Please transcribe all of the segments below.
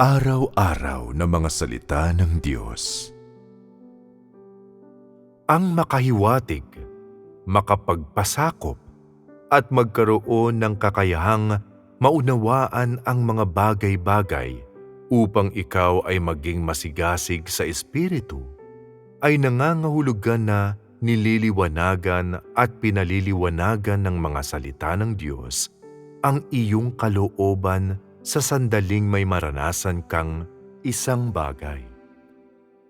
Araw-araw na mga salita ng Diyos. Ang makahiwatig, makapagpasakop, at magkaroon ng kakayahang maunawaan ang mga bagay-bagay upang ikaw ay maging masigasig sa Espiritu, ay nangangahulugan na nililiwanagan at pinaliliwanagan ng mga salita ng Diyos ang iyong kalooban sa sandaling may maranasan kang isang bagay.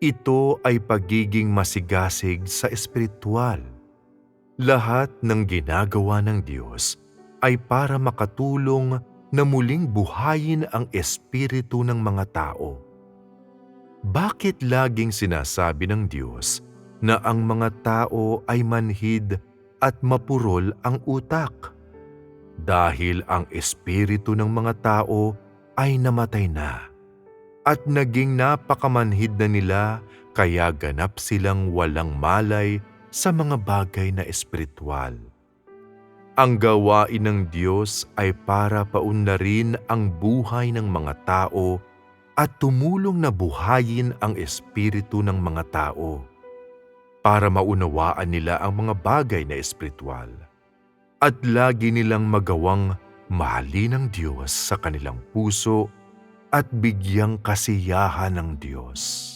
Ito ay pagiging masigasig sa espiritual. Lahat ng ginagawa ng Diyos ay para makatulong na muling buhayin ang espiritu ng mga tao. Bakit laging sinasabi ng Diyos na ang mga tao ay manhid at mapurol ang utak? Dahil ang espiritu ng mga tao ay namatay na at naging napakamanhid na nila kaya ganap silang walang malay sa mga bagay na espiritual. Ang gawain ng Diyos ay para paunlarin ang buhay ng mga tao at tumulong na buhayin ang espiritu ng mga tao para maunawaan nila ang mga bagay na espiritual at lagi nilang magawang mahalin ng Diyos sa kanilang puso at bigyang kasiyahan ng Diyos.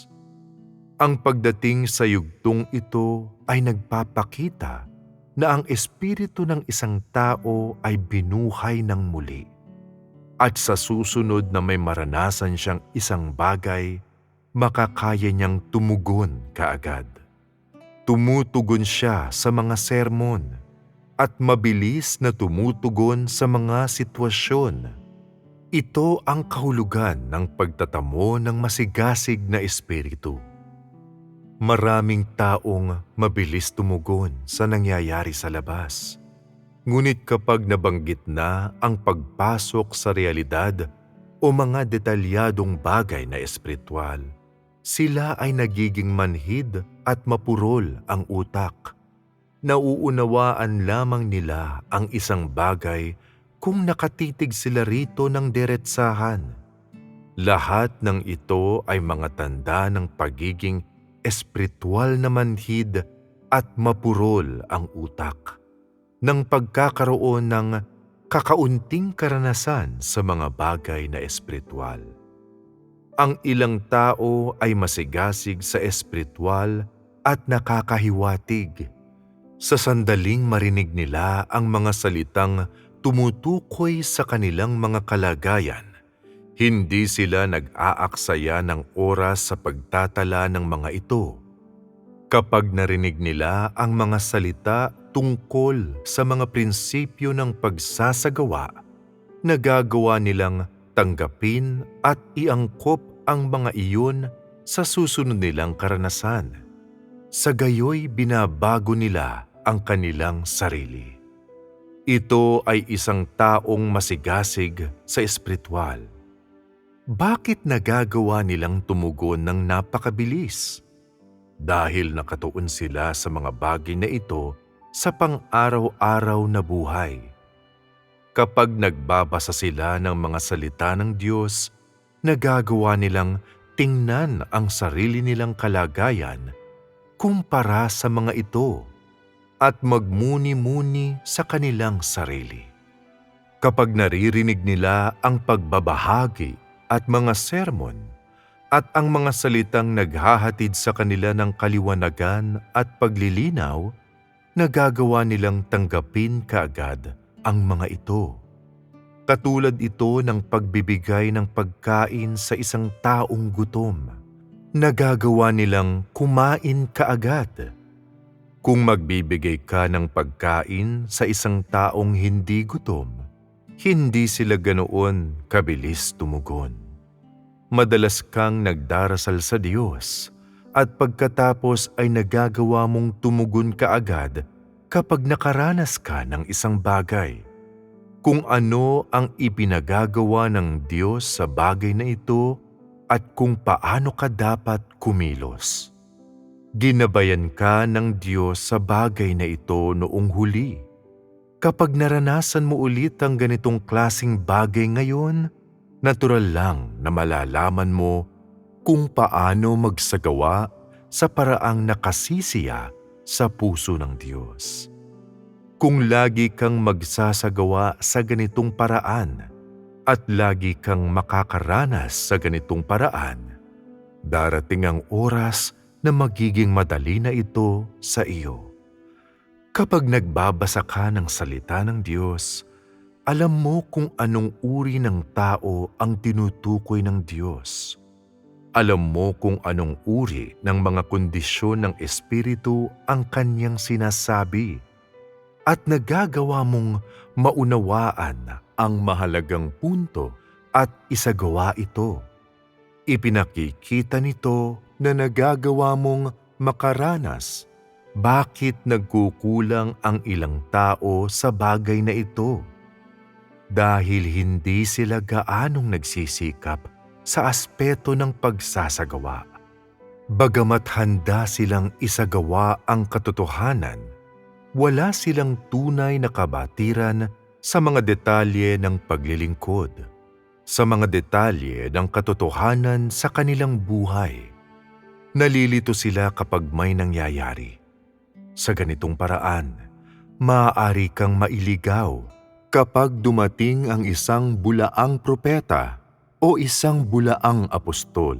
Ang pagdating sa yugtong ito ay nagpapakita na ang espiritu ng isang tao ay binuhay ng muli. At sa susunod na may maranasan siyang isang bagay, makakaya niyang tumugon kaagad. Tumutugon siya sa mga sermon, at mabilis na tumutugon sa mga sitwasyon. Ito ang kahulugan ng pagtatamo ng masigasig na espiritu. Maraming taong mabilis tumugon sa nangyayari sa labas. Ngunit kapag nabanggit na ang pagpasok sa realidad o mga detalyadong bagay na espiritual, sila ay nagiging manhid at mapurol ang utak nauunawaan lamang nila ang isang bagay kung nakatitig sila rito ng diretsahan. Lahat ng ito ay mga tanda ng pagiging espiritual na manhid at mapurol ang utak ng pagkakaroon ng kakaunting karanasan sa mga bagay na espiritual. Ang ilang tao ay masigasig sa espiritual at nakakahiwatig sa sandaling marinig nila ang mga salitang tumutukoy sa kanilang mga kalagayan, hindi sila nag-aaksaya ng oras sa pagtatala ng mga ito. Kapag narinig nila ang mga salita tungkol sa mga prinsipyo ng pagsasagawa, nagagawa nilang tanggapin at iangkop ang mga iyon sa susunod nilang karanasan. Sa gayoy binabago nila ang kanilang sarili. Ito ay isang taong masigasig sa espiritual. Bakit nagagawa nilang tumugon ng napakabilis? Dahil nakatuon sila sa mga bagay na ito sa pang-araw-araw na buhay. Kapag nagbabasa sila ng mga salita ng Diyos, nagagawa nilang tingnan ang sarili nilang kalagayan kumpara sa mga ito at magmuni-muni sa kanilang sarili. Kapag naririnig nila ang pagbabahagi at mga sermon at ang mga salitang naghahatid sa kanila ng kaliwanagan at paglilinaw, nagagawa nilang tanggapin kaagad ang mga ito. Katulad ito ng pagbibigay ng pagkain sa isang taong gutom. Nagagawa nilang kumain kaagad kung magbibigay ka ng pagkain sa isang taong hindi gutom, hindi sila ganoon kabilis tumugon. Madalas kang nagdarasal sa Diyos at pagkatapos ay nagagawa mong tumugon ka agad kapag nakaranas ka ng isang bagay. Kung ano ang ipinagagawa ng Diyos sa bagay na ito at kung paano ka dapat kumilos. Ginabayan ka ng Diyos sa bagay na ito noong huli. Kapag naranasan mo ulit ang ganitong klasing bagay ngayon, natural lang na malalaman mo kung paano magsagawa sa paraang nakasisiya sa puso ng Diyos. Kung lagi kang magsasagawa sa ganitong paraan at lagi kang makakaranas sa ganitong paraan, darating ang oras na magiging madali na ito sa iyo. Kapag nagbabasa ka ng salita ng Diyos, alam mo kung anong uri ng tao ang tinutukoy ng Diyos. Alam mo kung anong uri ng mga kondisyon ng Espiritu ang kanyang sinasabi at nagagawa mong maunawaan ang mahalagang punto at isagawa ito. Ipinakikita nito na nagagawa mong makaranas bakit nagkukulang ang ilang tao sa bagay na ito. Dahil hindi sila gaanong nagsisikap sa aspeto ng pagsasagawa. Bagamat handa silang isagawa ang katotohanan, wala silang tunay na kabatiran sa mga detalye ng paglilingkod, sa mga detalye ng katotohanan sa kanilang buhay. Nalilito sila kapag may nangyayari. Sa ganitong paraan, maaari kang mailigaw kapag dumating ang isang bulaang propeta o isang bulaang apostol.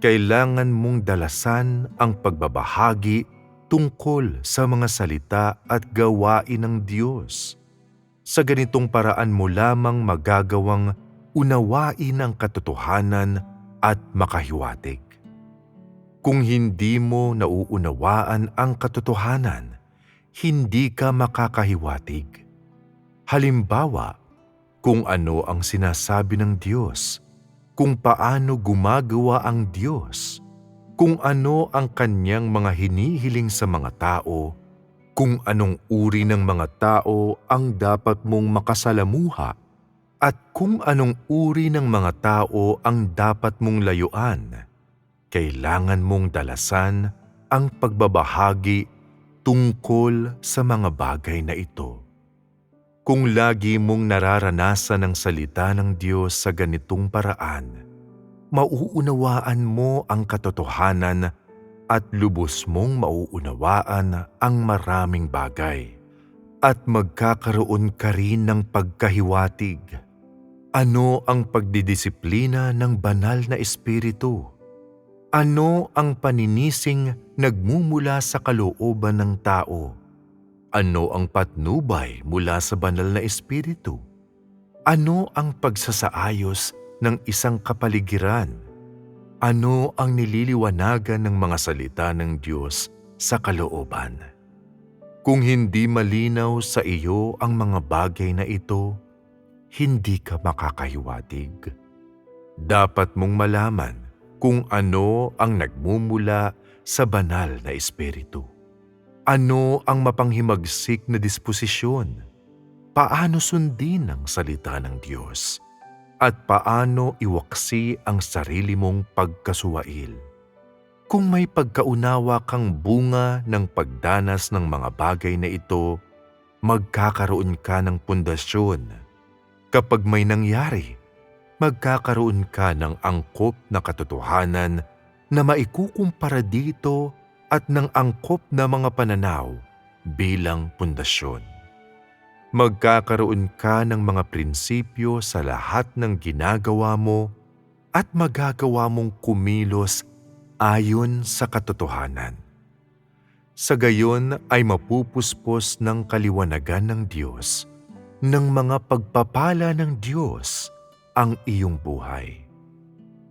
Kailangan mong dalasan ang pagbabahagi tungkol sa mga salita at gawain ng Diyos sa ganitong paraan mo lamang magagawang unawain ang katotohanan at makahiwatig. Kung hindi mo nauunawaan ang katotohanan, hindi ka makakahiwatig. Halimbawa, kung ano ang sinasabi ng Diyos, kung paano gumagawa ang Diyos, kung ano ang kanyang mga hinihiling sa mga tao, kung anong uri ng mga tao ang dapat mong makasalamuha at kung anong uri ng mga tao ang dapat mong layuan, kailangan mong dalasan ang pagbabahagi tungkol sa mga bagay na ito. Kung lagi mong nararanasan ang salita ng Diyos sa ganitong paraan, mauunawaan mo ang katotohanan at lubos mong mauunawaan ang maraming bagay at magkakaroon ka rin ng pagkahiwatig. Ano ang pagdidisiplina ng banal na espiritu? Ano ang paninising nagmumula sa kalooban ng tao? Ano ang patnubay mula sa banal na espiritu? Ano ang pagsasaayos ng isang kapaligiran? Ano ang nililiwanagan ng mga salita ng Diyos sa kalooban? Kung hindi malinaw sa iyo ang mga bagay na ito, hindi ka makakahiwatig. Dapat mong malaman kung ano ang nagmumula sa banal na espiritu. Ano ang mapanghimagsik na disposisyon? Paano sundin ang salita ng Diyos? At paano iwaksi ang sarili mong pagkasuwail. Kung may pagkaunawa kang bunga ng pagdanas ng mga bagay na ito, magkakaroon ka ng pundasyon. Kapag may nangyari, magkakaroon ka ng angkop na katotohanan na maikukumpara dito at ng angkop na mga pananaw bilang pundasyon magkakaroon ka ng mga prinsipyo sa lahat ng ginagawa mo at magagawa mong kumilos ayon sa katotohanan. Sa gayon ay mapupuspos ng kaliwanagan ng Diyos, ng mga pagpapala ng Diyos ang iyong buhay.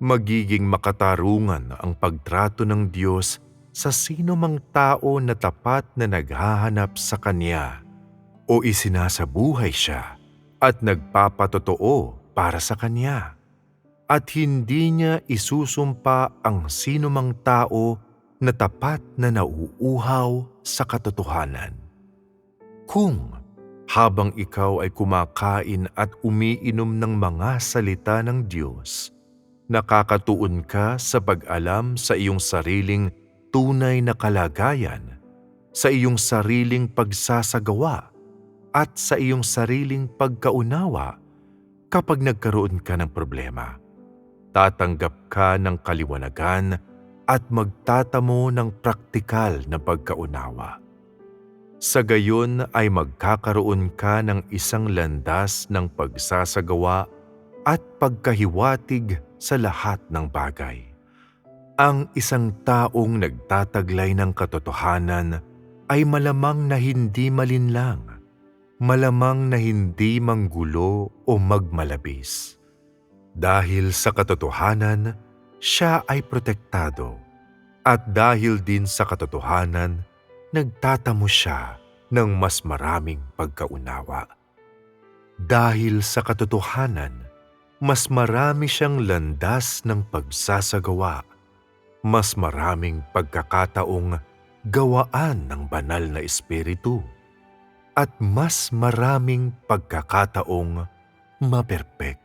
Magiging makatarungan ang pagtrato ng Diyos sa sino mang tao na tapat na naghahanap sa Kanya o isinasabuhay siya at nagpapatotoo para sa Kanya. At hindi niya isusumpa ang sinumang tao na tapat na nauuhaw sa katotohanan. Kung habang ikaw ay kumakain at umiinom ng mga salita ng Diyos, nakakatuon ka sa pag-alam sa iyong sariling tunay na kalagayan, sa iyong sariling pagsasagawa, at sa iyong sariling pagkaunawa kapag nagkaroon ka ng problema. tatanggap ka ng kaliwanagan at magtatamo ng praktikal na pagkaunawa. Sa gayon ay magkakaroon ka ng isang landas ng pagsasagawa at pagkahiwatig sa lahat ng bagay. Ang isang taong nagtataglay ng katotohanan ay malamang na hindi malinlang, malamang na hindi manggulo o magmalabis. Dahil sa katotohanan, siya ay protektado. At dahil din sa katotohanan, nagtatamo siya ng mas maraming pagkaunawa. Dahil sa katotohanan, mas marami siyang landas ng pagsasagawa, mas maraming pagkakataong gawaan ng banal na espiritu, at mas maraming pagkakataong maperpekto.